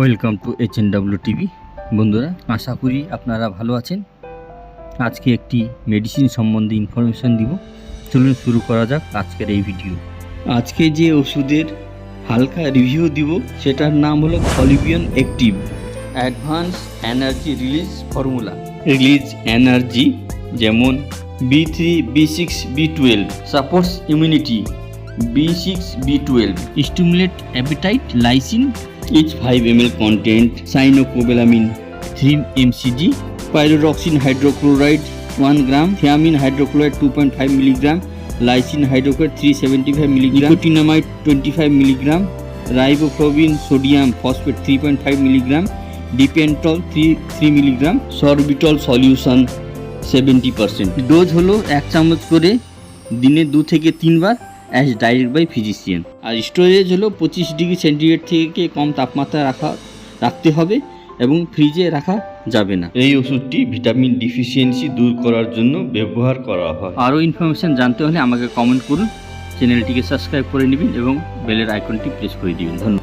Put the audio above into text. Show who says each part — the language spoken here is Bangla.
Speaker 1: Welcome to H N W TV বন্ধুরা, আশা করি আপনারা ভালো আছেন। আজকে একটি মেডিসিন সম্বন্ধে ইনফরমেশন দিব। চলুন শুরু করা যাক আজকের এই ভিডিও আজকে যে ওষুধের হালকা রিভিউ দিব, সেটার নাম হলো ফলিবিয়ন active advance energy release formula release energy যেমন B three B six B twelve supports immunity B six B twelve stimulate appetite lysine each 5 ml content cyanocobalamin 3 mcg pyridoxine hydrochloride 1 gram thiamine hydrochloride 2.5 mg lysine hydrochloride 375 mg nicotinamide 25 mg riboflavin sodium phosphate 3.5 mg dipentol 3 3 mg sorbitol solution 70% dose হলো এক চামচ করে দিনে দু থেকে তিনবার অ্যাজ ডাইরেক্ট বাই ফিজিশিয়ান আর স্টোরেজ হলো পঁচিশ ডিগ্রি সেন্টিগ্রেড থেকে কম তাপমাত্রা রাখা রাখতে হবে এবং ফ্রিজে রাখা যাবে না। এই ওষুধটি ভিটামিন ডিফিসিয়েন্সি দূর করার জন্য ব্যবহার করা হয়। আরও ইনফরমেশান জানতে হলে আমাকে কমেন্ট করুন চ্যানেলটিকে সাবস্ক্রাইব করে নেবেন এবং বেলের আইকনটি প্রেস করে দিবেন। ধন্যবাদ।